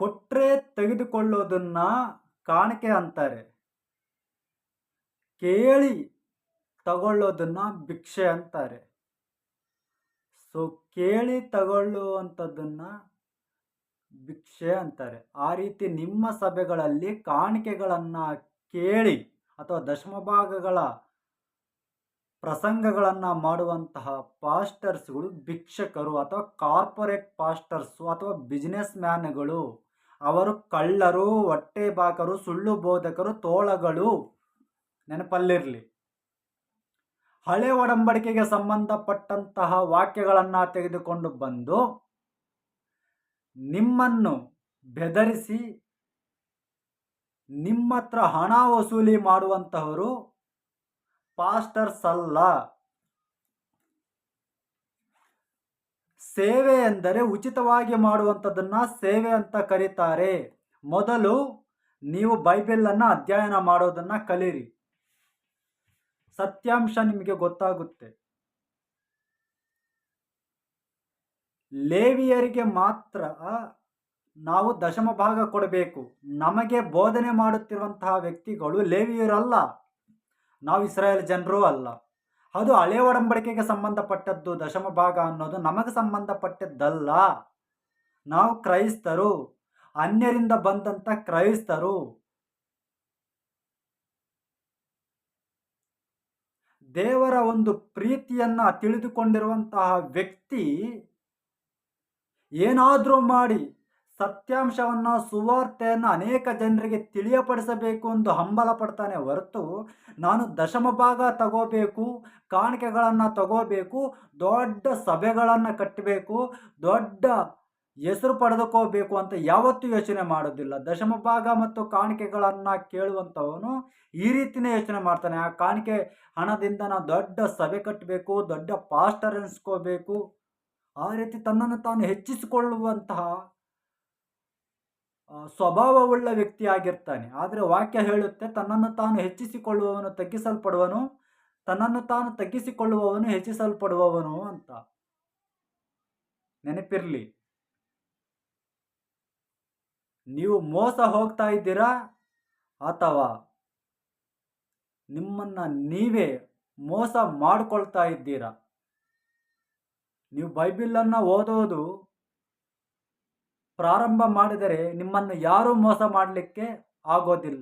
ಕೊಟ್ರೆ ತೆಗೆದುಕೊಳ್ಳೋದನ್ನ ಕಾಣಿಕೆ ಅಂತಾರೆ. ಕೇಳಿ ತಗೊಳ್ಳೋದನ್ನ ಭಿಕ್ಷೆ ಅಂತಾರೆ. ಸೊ ಕೇಳಿ ತಗೊಳ್ಳುವಂಥದ್ದನ್ನ ಭಿಕ್ಷೆ ಅಂತಾರೆ. ಆ ರೀತಿ ನಿಮ್ಮ ಸಭೆಗಳಲ್ಲಿ ಕಾಣಿಕೆಗಳನ್ನು ಕೇಳಿ ಅಥವಾ ದಶಮ ಭಾಗಗಳ ಪ್ರಸಂಗಗಳನ್ನು ಮಾಡುವಂತಹ ಪಾಸ್ಟರ್ಸ್ಗಳು ಭಿಕ್ಷಕರು ಅಥವಾ ಕಾರ್ಪೊರೇಟ್ ಪಾಸ್ಟರ್ಸು ಅಥವಾ ಬಿಸ್ನೆಸ್ ಮ್ಯಾನ್ಗಳು ಅವರು ಕಳ್ಳರು ಹೊಟ್ಟೆಬಾಕರು ಸುಳ್ಳು ಬೋಧಕರು, ತೋಳಗಳು ನೆನಪಲ್ಲಿರಲಿ. ಹಳೆ ಒಡಂಬಡಿಕೆಗೆ ಸಂಬಂಧಪಟ್ಟಂತಹ ವಾಕ್ಯಗಳನ್ನು ತೆಗೆದುಕೊಂಡು ಬಂದು ನಿಮ್ಮನ್ನು ಬೆದರಿಸಿ ನಿಮ್ಮ ಹತ್ರ ಹಣ ವಸೂಲಿ ಮಾಡುವಂತಹವರು ಪಾಸ್ಟರ್ಸ್ ಅಲ್ಲ. ಸೇವೆ ಎಂದರೆ ಉಚಿತವಾಗಿ ಮಾಡುವಂಥದ್ದನ್ನ ಸೇವೆ ಅಂತ ಕರೀತಾರೆ. ಮೊದಲು ನೀವು ಬೈಬಲನ್ನು ಅಧ್ಯಯನ ಮಾಡೋದನ್ನ ಕಲೀರಿ. ಸತ್ಯಾಂಶ ನಿಮಗೆ ಗೊತ್ತಾಗುತ್ತೆ. ಲೇವಿಯರಿಗೆ ಮಾತ್ರ ನಾವು ದಶಮ ಭಾಗ ಕೊಡಬೇಕು. ನಮಗೆ ಬೋಧನೆ ಮಾಡುತ್ತಿರುವಂತಹ ವ್ಯಕ್ತಿಗಳು ಲೇವಿಯರಲ್ಲ. ನಾವು ಇಸ್ರಾಯೇಲ್ ಜನರೂ ಅಲ್ಲ. ಅದು ಹಳೆ ಒಡಂಬಡಿಕೆಗೆ ಸಂಬಂಧಪಟ್ಟದ್ದು, ದಶಮ ಭಾಗ ಅನ್ನೋದು ನಮಗೆ ಸಂಬಂಧಪಟ್ಟದ್ದಲ್ಲ. ನಾವು ಕ್ರೈಸ್ತರು, ಅನ್ಯರಿಂದ ಬಂದಂಥ ಕ್ರೈಸ್ತರು. ದೇವರ ಒಂದು ಪ್ರೀತಿಯನ್ನ ತಿಳಿದುಕೊಂಡಿರುವಂತಹ ವ್ಯಕ್ತಿ ಏನಾದರೂ ಮಾಡಿ ಸತ್ಯಾಂಶವನ್ನು ಸುವಾರ್ತೆಯನ್ನು ಅನೇಕ ಜನರಿಗೆ ತಿಳಿಯಪಡಿಸಬೇಕು ಎಂದು ಹಂಬಲ ಪಡ್ತಾನೆ ಹೊರತು ನಾನು ದಶಮ ಭಾಗ ತಗೋಬೇಕು, ಕಾಣಿಕೆಗಳನ್ನು ತಗೋಬೇಕು, ದೊಡ್ಡ ಸಭೆಗಳನ್ನು ಕಟ್ಟಬೇಕು, ದೊಡ್ಡ ಹೆಸರು ಪಡೆದುಕೋಬೇಕು ಅಂತ ಯಾವತ್ತೂ ಯೋಚನೆ ಮಾಡೋದಿಲ್ಲ ದಶಮ ಭಾಗ ಮತ್ತು ಕಾಣಿಕೆಗಳನ್ನು ಕೇಳುವಂಥವನು ಈ ರೀತಿಯೇ ಯೋಚನೆ ಮಾಡ್ತಾನೆ. ಆ ಕಾಣಿಕೆ ಹಣದಿಂದ ನಾನು ದೊಡ್ಡ ಸಭೆ ಕಟ್ಟಬೇಕು, ದೊಡ್ಡ ಪಾಸ್ಟರ್ ಎನ್ಸ್ಕೋಬೇಕು. ಆ ರೀತಿ ತನ್ನನ್ನು ತಾನು ಹೆಚ್ಚಿಸಿಕೊಳ್ಳುವಂತಹ ಸ್ವಭಾವವುಳ್ಳ ವ್ಯಕ್ತಿಯಾಗಿರ್ತಾನೆ ಆದರೆ ವಾಕ್ಯ ಹೇಳುತ್ತೆ, ತನ್ನನ್ನು ತಾನು ಹೆಚ್ಚಿಸಿಕೊಳ್ಳುವವನು ತಗ್ಗಿಸಲ್ಪಡುವನು, ತನ್ನನ್ನು ತಾನು ತಗ್ಗಿಸಿಕೊಳ್ಳುವವನು ಹೆಚ್ಚಿಸಲ್ಪಡುವವನು ಅಂತ. ನೆನಪಿರಲಿ. ನೀವು ಮೋಸ ಹೋಗ್ತಾ ಇದ್ದೀರಾ ಅಥವಾ ನಿಮ್ಮನ್ನ ನೀವೇ ಮೋಸ ಮಾಡಿಕೊಳ್ತಾ ಇದ್ದೀರಾ? ನೀವು ಬೈಬಿಲನ್ನು ಓದೋದು ಪ್ರಾರಂಭ ಮಾಡಿದರೆ ನಿಮ್ಮನ್ನು ಯಾರೂ ಮೋಸ ಮಾಡಲಿಕ್ಕೆ ಆಗೋದಿಲ್ಲ.